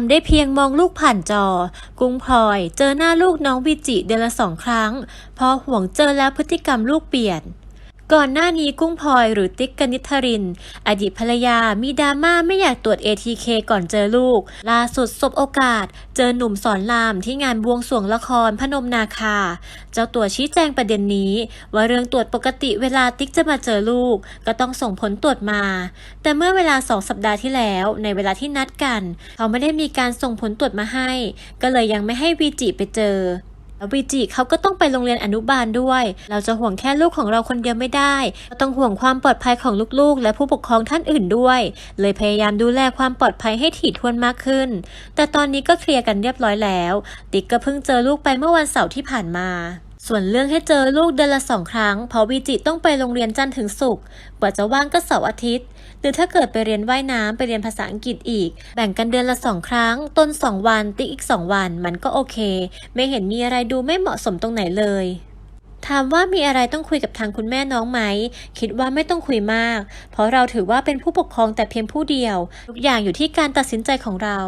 ำได้เพียงมองลูกผ่านจอ กุ้งพลอย เจอหน้าลูกน้องวิจิเดือนละสองครั้ง พอห่วงเจอแล้วพฤติกรรมลูกเปลี่ยน ก่อนหน้านี้กุ้งพลอยหรือติ๊กกนิษฐริน อดีตภรรยามีดราม่าไม่อยากตรวจ ATK ก่อนเจอลูก ล่าสุดสบโอกาส เจอหนุ่มสอนรามที่งานบวงสรวงละครพนมนาคา เจ้าตัวชี้แจงประเด็นนี้ ว่าเรื่องตรวจปกติเวลาติ๊กจะมาเจอลูก ก็ต้องส่งผลตรวจมา แต่เมื่อเวลาสองสัปดาห์ที่แล้ว ในเวลาที่นัดกัน เขาไม่ได้มีการส่งผลตรวจมาให้ ก็เลยยังไม่ให้วีจิไปเจอ แล้ววีจิเขาก็ต้องไปโรงเรียนอนุบาลด้วย เราจะห่วงแค่ลูกของเราคนเดียวไม่ได้ก็ต้องห่วงความปลอดภัยของลูกๆ และผู้ปกครองท่านอื่นด้วย เลยพยายามดูแลความปลอดภัยให้ถี่ถ้วนมากขึ้น แต่ตอนนี้ก็เคลียร์กันเรียบร้อยแล้ว ติ๊กก็เพิ่งเจอลูกไปเมื่อวันเสาร์ที่ผ่านมา ส่วนเรื่องให้เจอลูกเดือนละสองครั้ง เพราะวีจิต้องไปโรงเรียนจันทร์ถึงศุกร์กว่าจะว่างก็เสาร์อาทิตย์ หรือถ้าเกิดไปเรียนว่ายน้ำไปเรียนภาษาอังกฤษอีก แบ่งกันเดือนละสองครั้ง ต้นสองวัน ติ๊กอีกสองวัน มันก็โอเค ไม่เห็นมีอะไรดูไม่เหมาะสมตรงไหนเลยถามว่ามีอะไรต้องคุยกับทางคุณแม่น้องไหม คิดว่าไม่ต้องคุยมาก เพราะเราถือว่าเป็นผู้ปกครองแต่เพียงผู้เดียว ทุกอย่างอยู่ที่การตัดสินใจของเรา